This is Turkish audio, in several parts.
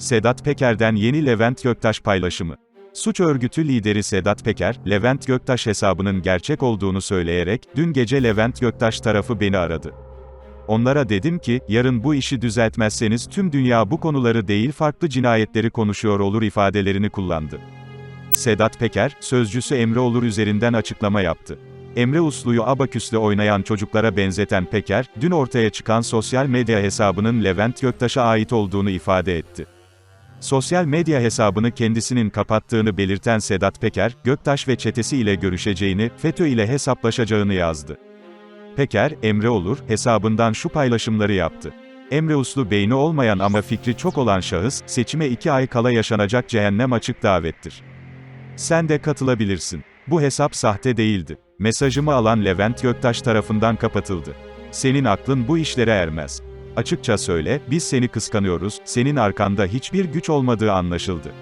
Sedat Peker'den yeni Levent Göktaş paylaşımı. Suç örgütü lideri Sedat Peker, Levent Göktaş hesabının gerçek olduğunu söyleyerek, dün gece Levent Göktaş tarafı beni aradı. Onlara dedim ki, yarın bu işi düzeltmezseniz tüm dünya bu konuları değil farklı cinayetleri konuşuyor olur ifadelerini kullandı. Sedat Peker, sözcüsü Emre Olur üzerinden açıklama yaptı. Emre Uslu'yu abaküsle oynayan çocuklara benzeten Peker, dün ortaya çıkan sosyal medya hesabının Levent Göktaş'a ait olduğunu ifade etti. Sosyal medya hesabını kendisinin kapattığını belirten Sedat Peker, Göktaş ve çetesi ile görüşeceğini, FETÖ ile hesaplaşacağını yazdı. Peker, Emre Olur, hesabından şu paylaşımları yaptı. Emre Uslu beyni olmayan ama fikri çok olan şahıs, seçime iki ay kala yaşanacak cehennem açık davettir. Sen de katılabilirsin. Bu hesap sahte değildi. Mesajımı alan Levent Göktaş tarafından kapatıldı. Senin aklın bu işlere ermez. Açıkça söyle, biz seni kıskanıyoruz, senin arkanda hiçbir güç olmadığı anlaşıldı.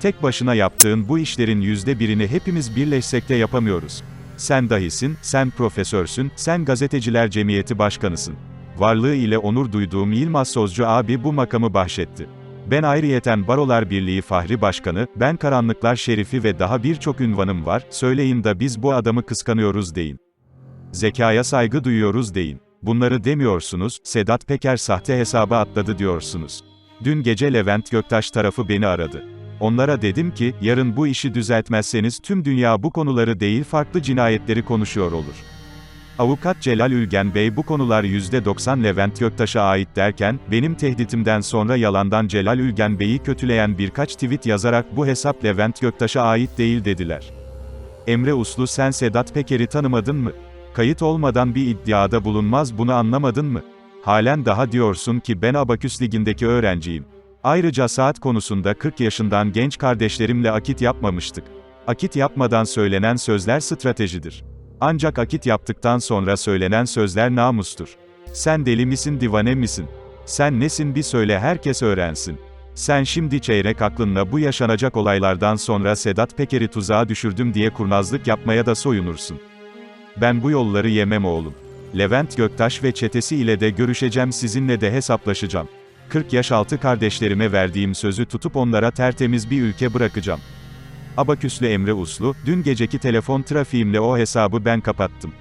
Tek başına yaptığın bu işlerin yüzde birini hepimiz birleşsek de yapamıyoruz. Sen dahisin, sen profesörsün, sen gazeteciler cemiyeti başkanısın. Varlığı ile onur duyduğum Yılmaz Sozcu abi bu makamı bahşetti. Ben ayrıyeten Barolar Birliği Fahri Başkanı, ben Karanlıklar Şerifi ve daha birçok ünvanım var, söyleyin da biz bu adamı kıskanıyoruz deyin. Zekaya saygı duyuyoruz deyin. Bunları demiyorsunuz, Sedat Peker sahte hesaba atladı diyorsunuz. Dün gece Levent Göktaş tarafı beni aradı. Onlara dedim ki, yarın bu işi düzeltmezseniz tüm dünya bu konuları değil farklı cinayetleri konuşuyor olur. Avukat Celal Ülgen Bey bu konular %90 Levent Göktaş'a ait derken, benim tehditimden sonra yalandan Celal Ülgen Bey'i kötüleyen birkaç tweet yazarak bu hesap Levent Göktaş'a ait değil dediler. Emre Uslu sen Sedat Peker'i tanımadın mı? Kayıt olmadan bir iddiada bulunmaz bunu anlamadın mı? Halen daha diyorsun ki ben Abaküs Ligi'ndeki öğrenciyim. Ayrıca saat konusunda 40 yaşından genç kardeşlerimle akit yapmamıştık. Akit yapmadan söylenen sözler stratejidir. Ancak akit yaptıktan sonra söylenen sözler namustur. Sen deli misin divane misin? Sen nesin bir söyle herkes öğrensin. Sen şimdi çeyrek aklınla bu yaşanacak olaylardan sonra Sedat Peker'i tuzağa düşürdüm diye kurnazlık yapmaya da soyunursun. Ben bu yolları yemem oğlum. Levent Göktaş ve çetesi ile de görüşeceğim sizinle de hesaplaşacağım. 40 yaş altı kardeşlerime verdiğim sözü tutup onlara tertemiz bir ülke bırakacağım. Abaküslü Emre Uslu, dün geceki telefon trafiğimle o hesabı ben kapattım.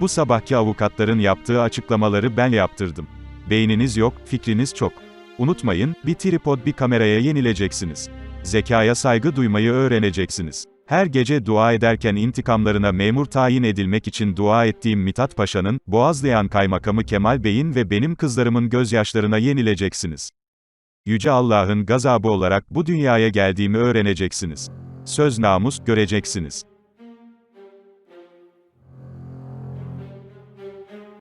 Bu sabahki avukatların yaptığı açıklamaları ben yaptırdım. Beyniniz yok, fikriniz çok. Unutmayın, bir tripod bir kameraya yenileceksiniz. Zekaya saygı duymayı öğreneceksiniz. Her gece dua ederken intikamlarına memur tayin edilmek için dua ettiğim Mithat Paşa'nın, Boğazlayan Kaymakamı Kemal Bey'in ve benim kızlarımın gözyaşlarına yenileceksiniz. Yüce Allah'ın gazabı olarak bu dünyaya geldiğimi öğreneceksiniz. Söz namus, göreceksiniz.